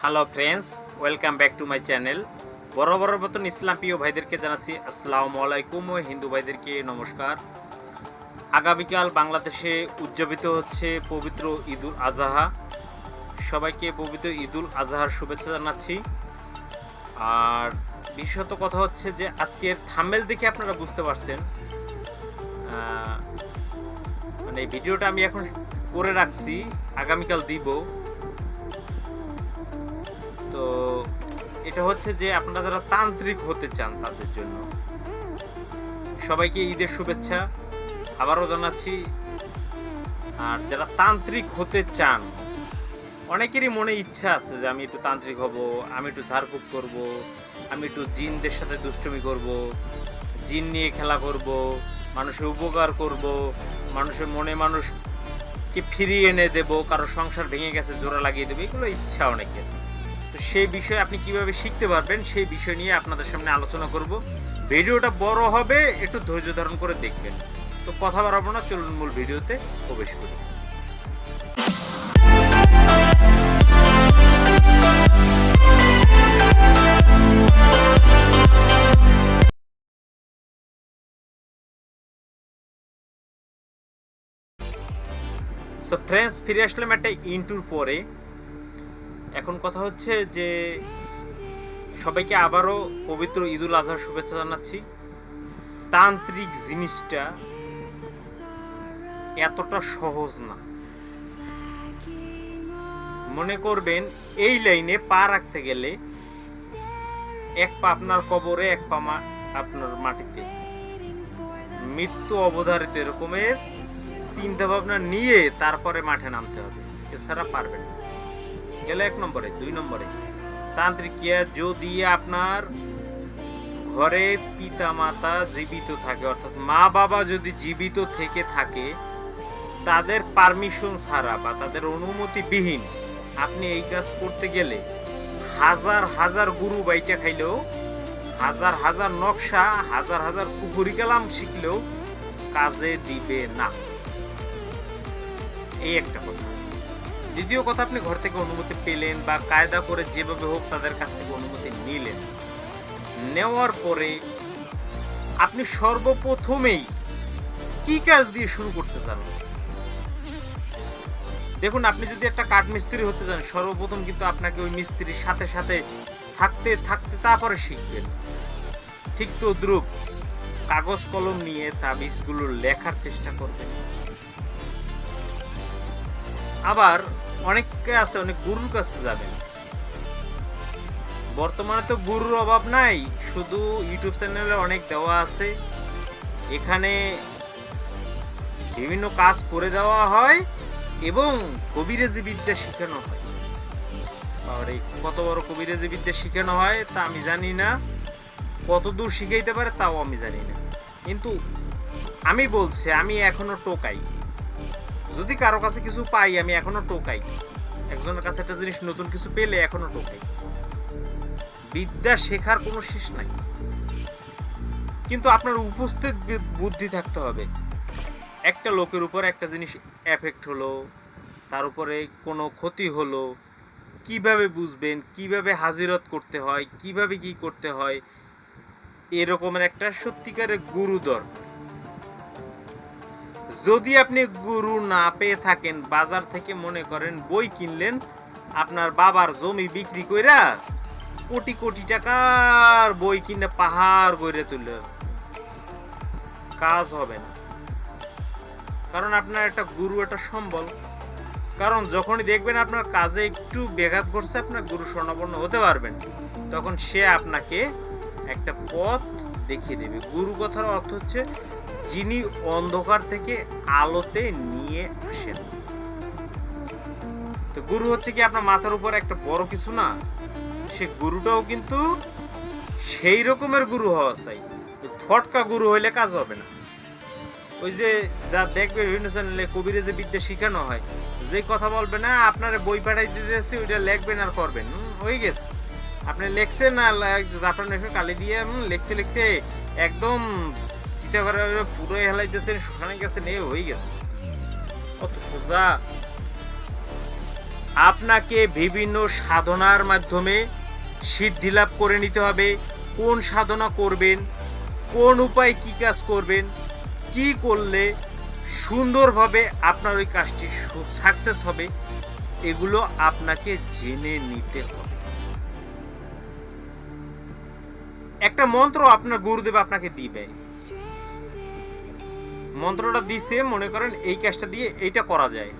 Hello friends welcome back to my channel বড় বড় মতন ইসলাম প্রিয় ভাইদেরকে জানাচ্ছি আসসালামু আলাইকুম। ও হিন্দু ভাইদেরকে নমস্কার। আগামীকাল বাংলাদেশে উদযাপিত হচ্ছে পবিত্র ঈদুল আজহা। সবাইকে পবিত্র ঈদুল আজহার শুভেচ্ছা জানাচ্ছি। আর বিশেষত কথা হচ্ছে যে, আজকের থাম্বেল দেখে আপনারা বুঝতে পারছেন মানে ভিডিওটা আমি এখন করে রাখছি। আগামীকাল দিব। এটা হচ্ছে যে আপনারা যারা তান্ত্রিক হতে চান তাদের জন্য, সবাইকে ঈদের শুভেচ্ছা। আবারও জানাচ্ছি, আর যারা তান্ত্রিক হতে চান, অনেকেরই মনে ইচ্ছা আছে যে আমি একটু তান্ত্রিক হব, আমি একটু ঝাড়ফুঁক করব, আমি একটু জিনদের সাথে দুষ্টুমি করব, জিন নিয়ে খেলা করব মানুষের উপকার করব মানুষের মনে মানুষকে ফিরিয়ে এনে দেব, কারও সংসার ভেঙে গেছে, জোড়া লাগিয়ে দেবো, এগুলো ইচ্ছা অনেকের। তো সেই বিষয়ে আপনি কীভাবে শিখতে পারবেন, সেই বিষয় নিয়ে আপনাদের সামনে আলোচনা করব। ভিডিওটা বড় হবে, একটু ধৈর্য ধারণ করে দেখবেন। তো কথা বাড়াবো না, চলুন মূল ভিডিওতে প্রবেশ করি। তো ফ্রেন্ডস ফিরে আসলাম একটা ইন্টুর পরে। এখন কথা হচ্ছে যে সবাইকে আবারও পবিত্র ঈদুল আজহার শুভেচ্ছা জানাচ্ছি। তান্ত্রিক জিনিসটা এতটা সহজ না। মনে করবেন, এই লাইনে পা রাখতে গেলে এক পা আপনার কবরে, এক পা আপনার মাটিতে। মৃত্যু অবধারিত এরকমের চিন্তা ভাবনা নিয়ে তারপরে মাঠে নামতে হবে। এছাড়া পারবেন না। গেলে এক নম্বরে, দুই নম্বরে। তান্ত্রিকিয়া যদি আপনার ঘরে পিতা মাতা জীবিত থাকে, অর্থাৎ মা বাবা যদি জীবিত থেকে থাকে, তাদের পারমিশন ছাড়া বা তাদের অনুমতি বিহীন আপনি এই কাজ করতে গেলে হাজার হাজার গুরু বাইটা খাইলেও, হাজার হাজার নকশা, হাজার হাজার পুকুরি কালাম শিখলেও কাজে দিবে না। এই একটা কথা। দ্বিতীয় কথা, আপনি ঘর থেকে অনুমতি পেলেন বা কায়দা করে যেভাবে হোক তাদের কাছ থেকে অনুমতি নিলেন। নেওয়ার পরে আপনি সর্বপ্রথমেই কি কাজ দিয়ে শুরু করতে চান? দেখুন, আপনি যদি একটা কাঠ মিস্ত্রি হতে চান, সর্বপ্রথম কিন্তু আপনাকে ওই মিস্ত্রির সাথে সাথে থাকতে থাকতে তারপরে শিখবেন। ঠিক তো দ্রুপ কাগজ কলম নিয়ে তাবিজগুলো লেখার চেষ্টা করবেন। আবার অনেকে আছে, অনেক গুরুর কাছে যাবেন। বর্তমানে তো গুরুর অভাব নাই, শুধু ইউটিউব চ্যানেলে অনেক দেওয়া আছে। এখানে বিভিন্ন কাজ করে দেওয়া হয় এবং কবিরাজি বিদ্যা শেখানো হয়। আর এই কত বড় কবিরাজি বিদ্যা শেখানো হয় তা আমি জানি না। কত দূর শিখাইতে পারে তাও আমি জানি না। কিন্তু আমি বলছি, আমি এখনও টোকাই। যদি কারও কাছে কিছু পাই, আমি এখনও টোকাই। একজনের কাছে একটা জিনিস নতুন কিছু পেলে এখনও টোকাই। বিদ্যা শেখার কোনো শেষ নাই। কিন্তু আপনার উপস্থিত বুদ্ধি থাকতে হবে। একটা লোকের উপর একটা জিনিস এফেক্ট হলো, তার উপরে কোনো ক্ষতি হলো, কীভাবে বুঝবেন, কীভাবে হাজিরত করতে হয়, কীভাবে কি করতে হয়, এরকমের একটা সত্যিকারের গুরুদর যদি আপনি গুরু না পেয়ে থাকেন, বাজার থেকে মনে করেন বই কিনলেন, আপনার বাবার জমি বিক্রি কইরা কোটি কোটি টাকার বই কিনে পাহাড় কইরে তুললেন কাজ হবে না। কারণ আপনার একটা গুরু একটা সম্বল। কারণ যখনই দেখবেন আপনার কাজে একটু ব্যাঘাত ঘটছে, আপনার গুরু স্বর্ণাপন্ন হতে পারবেন। তখন সে আপনাকে একটা পথ দেখিয়ে দেবে। গুরু কথার অর্থ হচ্ছে যিনি অন্ধকার থেকে আলোতে নিয়ে আসেন। তো গুরু হচ্ছে কি আপনার মাথার উপর একটা বড় কিছু না? সে গুরুটাও কিন্তু সেই রকমের গুরু হওয়া চাই। ফটকা গুরু হইলে কাজ হবে না। ওই যে যা দেখবে বিভিন্ন চ্যানেলে কবিরে যে বিদ্যা শেখানো হয়, যে কথা বলবে না, আপনার বই পাঠাই দিতেছি, ওইটা লিখবেন আর করবেন। হয়ে গেছে। আপনি লেখছেন না জাফরান একটু কালি দিয়ে লিখতে লিখতে একদম চিতা করে পুরো হেলাইতেছেন শ্মশানে গেছেন এ হয়ে গেছে। কত সোজা। আপনাকে বিভিন্ন সাধনার মাধ্যমে সিদ্ধি লাভ করে নিতে হবে। কোন সাধনা করবেন? কোন উপায় কি কাজ করবেন? কি করলে সুন্দরভাবে আপনার ওই কাজটি সাকসেস হবে? এগুলো আপনাকে জেনে নিতে হবে। একটা মন্ত্র আপনার গুরুদেব আপনাকে দিবে। মন্ত্রটা দিছে, মনে করেন এই কাজটা দিয়ে এইটা করা যায়।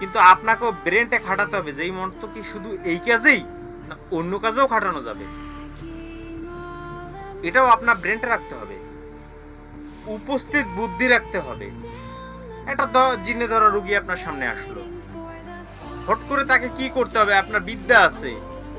কিন্তু আপনাকেও ব্রেনটা খাটাতে হবে যে এই মন্ত্র কি শুধু এই কাজেই না অন্য কাজেও খাটানো যাবে? এটাও আপনার ব্রেনটা রাখতে হবে। উপস্থিত বুদ্ধি রাখতে হবে। একটা জিনে ধরা রুগী আপনার সামনে আসলো। হট করে তাকে কি করতে হবে? আপনার বিদ্যা আছে।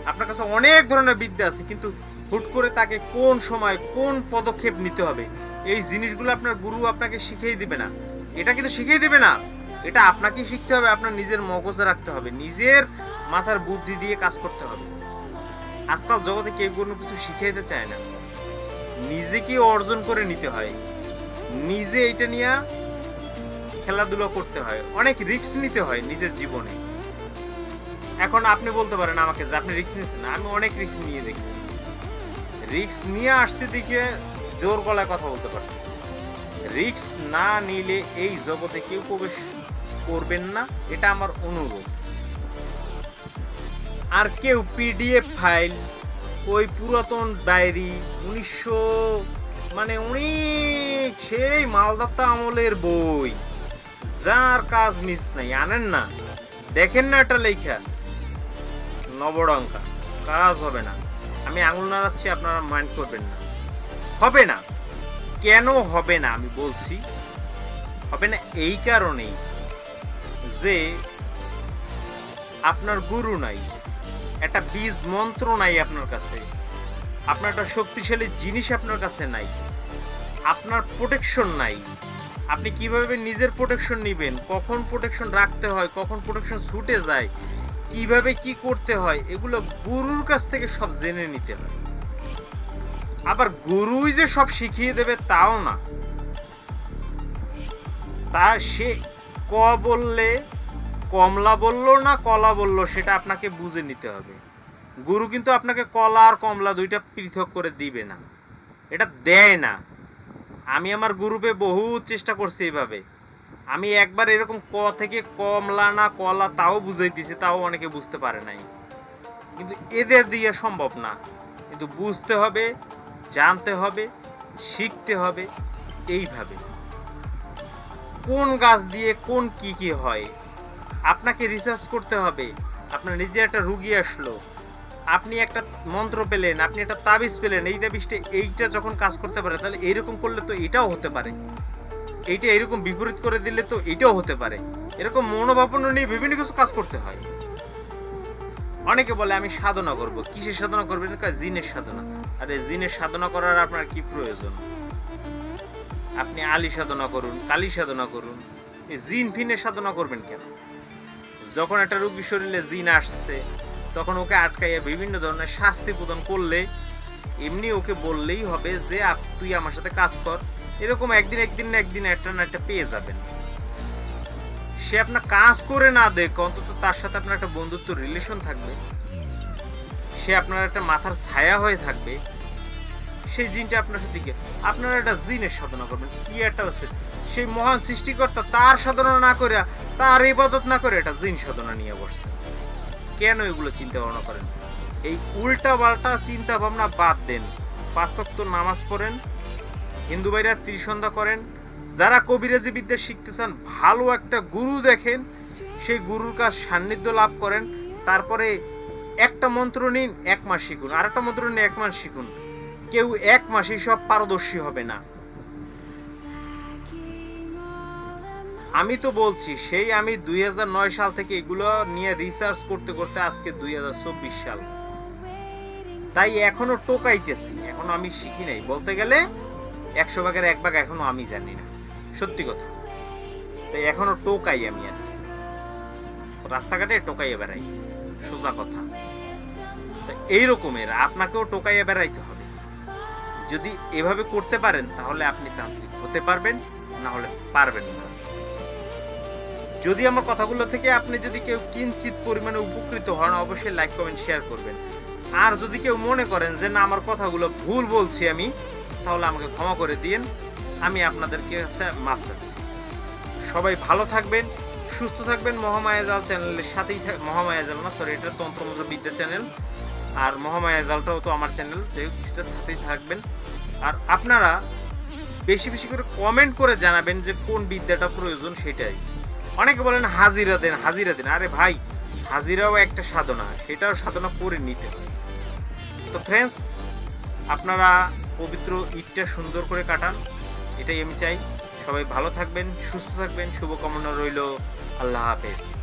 আপনার কাছে অনেক ধরনের বিদ্যা আছে, কিন্তু হুট করে তাকে কোন সময় কোন পদক্ষেপ নিতে হবে? এই জিনিসগুলো আপনার গুরু আপনাকে শিখিয়ে দিবে না। এটা কিন্তু শিখিয়ে দিবে না। এটা আপনাকেই শিখতে হবে, আপনার নিজের মগজে রাখতে হবে। নিজের মাথার বুদ্ধি দিয়ে কাজ করতে হবে। আজকাল জগতে কেউ কোনো কিছু শিখাইতে চায় না। নিজেকে অর্জন করে নিতে হয়। নিজে এটা নিয়ে খেলাধুলা করতে হয়। অনেক রিস্ক নিতে হয় নিজের জীবনে। এখন আপনি বলতে পারেন আমাকে যে আপনি রিস্ক নিয়েছেন আমি অনেক রিস্ক নিয়ে দেখছি। রিস্ক নিয়ে আসছে দেখে জোর গলায় কথা বলতে পারতেছি রিক্স না নিলে এই জগতে কেউ প্রবেশ করবেন না, এটা আমার অনুরোধ। আর কেউ পিডিএফ ফাইল, ওই পুরাতন ডায়েরি, উনিশশো মানে অনেক সেই মালদাতা আমলের বই, যার কাজ মিস নাই, আনেন না। দেখেন না এটা লেখা। নবডঙ্কা কাজ হবে না। আমি আঙুল নাড়াচ্ছি, আপনারা মাইন্ড করবেন না। হবে না। কেন হবে না, আমি বলছি। হবে না এই কারণেই যে আপনার গুরু নাই, একটা বীজ মন্ত্র নাই আপনার কাছে, আপনার একটা শক্তিশালী জিনিস আপনার কাছে নাই, আপনার প্রোটেকশন নাই। আপনি কীভাবে নিজের প্রোটেকশন নেবেন? কখন প্রোটেকশন রাখতে হয়? কখন প্রোটেকশন ছুটে যায়? কীভাবে কি করতে হয়, এগুলো গুরুর কাছ থেকে সব জেনে নিতে হয় আবার গুরুই যে সব শিখিয়ে দেবে তাও না। তা সে ক বললে, কমলা বলল না কলা বলল, সেটা আপনাকে বুঝে নিতে হবে। গুরু কিন্তু আপনাকে কলা আর কমলা দুইটা পৃথক করে দিবে না। এটা দেয় না। আমি আমার গ্রুপে বহু চেষ্টা করছি এইভাবে। আমি একবার এরকম ক থেকে কমলা না কলা তাও বুঝাইতেছি, তাও অনেকে বুঝতে পারে নাই। কিন্তু এদের দিয়ে সম্ভব না। কিন্তু বুঝতে হবে, জানতে হবে, শিখতে হবে, এইভাবে। কোন গাছ দিয়ে কোন কি কি হয়, আপনাকে রিসার্চ করতে হবে। আপনার নিজে একটা রুগী আসলো, আপনি একটা মন্ত্র পেলেন, আপনি একটা তাবিজ পেলেন, এই তাবিজটা এইটা যখন কাজ করতে পারে, তাহলে এইরকম করলে তো এটাও হতে পারে। এইটা এরকম বিপরীত করে দিলে তো এটাও হতে পারে। এরকম মনোভাবন নিয়ে বিভিন্ন কিছু কাজ করতে হয়। অনেকে বলে, আমি সাধনা করব। কিসের সাধনা করবেন জিনের সাধনা। আরে, জিনের সাধনা করার আপনার কি প্রয়োজন? আপনি আলী সাধনা করুন, কালী সাধনা করুন। জিন ফিনের সাধনা করবেন কেন? যখন একটা রোগী শরীরে জিন আসছে, তখন ওকে আটকাইয়া বিভিন্ন ধরনের শাস্তি প্রদান করলে, এমনি ওকে বললেই হবে যে তুই আমার সাথে কাজ কর। এরকম একদিন একদিন না একদিন একটা না একটা পেয়ে যাবেন। সে আপনার কাজ করে না দেখ, অন্তত তার সাথে আপনার একটা বন্ধুত্ব রিলেশন থাকবে। সে আপনার একটা মাথার ছায়া হয়ে থাকবে। সেই জিনটা আপনার সাথে কি আপনারা একটা জিনের সাধনা করবেন, কি একটা আছে সেই মহান সৃষ্টিকর্তা তার সাধনা না করে তার ইবাদত না করে এটা জিন সাধনা নিয়ে বসছে। কেন এগুলো চিন্তা ভাবনা করেন? এই উল্টা পাল্টা চিন্তা ভাবনা বাদ দেন। পাঁচ ওয়াক্ত নামাজ পড়েন হিন্দু ভাইরা ত্রিসন্ধ্যা করেন, যারা কবিরাজি বিদ্যা শিখতে চান, ভালো একটা গুরু দেখেন, সেই গুরুর কাছ সান্নিধ্য লাভ করেন, তারপরে একটা মন্ত্র নিন, এক মাস শিখুন। আর একটা মন্ত্র নিন, এক মাস শিখুন। কেউ এক মাসেই সব পারদর্শী হবে না। আমি তো বলছি, সেই আমি দুই হাজার নয় সাল থেকে এগুলো নিয়ে রিসার্চ করতে করতে আজকে দুই হাজার চব্বিশ সাল। তাই এখনও টোকাইতেছি, এখনও আমি শিখি নাই। বলতে গেলে একশো ভাগের এক ভাগ এখনও আমি জানি না। সত্যি কথা। তাই এখনও টোকাই আমি আর কি। রাস্তাঘাটে টোকাইয়ে বেড়াই। সোজা কথা। তা এই রকমের আপনাকেও টোকাইয়ে বেড়াইতে হবে। যদি এভাবে করতে পারেন, তাহলে আপনি তান্ত্রিক হতে পারবেন, না হলে পারবেন না। যদি আমার কথাগুলো থেকে আপনি যদি কেউ কিঞ্চিত পরিমাণে উপকৃত হন, অবশ্যই লাইক কমেন্ট শেয়ার করবেন। আর যদি কেউ মনে করেন যে, না, আমার কথাগুলো ভুল বলছি আমি তাহলে আমাকে ক্ষমা করে দিন। আমি আপনাদেরকে কাছে মাপ চাচ্ছি। সবাই ভালো থাকবেন, সুস্থ থাকবেন। মহামায়াজাল চ্যানেলের সাথেই মহামায়াজাল না সরি এটা তন্ত্রমন্ত্র বিদ্যা চ্যানেল। আর মহামায়াজালটাও তো আমার চ্যানেল যে সেটার সাথেই থাকবেন। আর আপনারা বেশি বেশি করে কমেন্ট করে জানাবেন যে কোন বিদ্যাটা প্রয়োজন সেটাই। অনেকে বলেন হাজিরা দেন হাজিরা দেন। আরে ভাই, হাজিরাও একটা সাধনা, সেটাও সাধনা করে নিতে হয়। তো ফ্রেন্ডস আপনারা পবিত্র ঈদটা সুন্দর করে কাটান, এটাই আমি চাই। সবাই ভালো থাকবেন, সুস্থ থাকবেন, শুভকামনা রইল। আল্লাহ হাফেজ।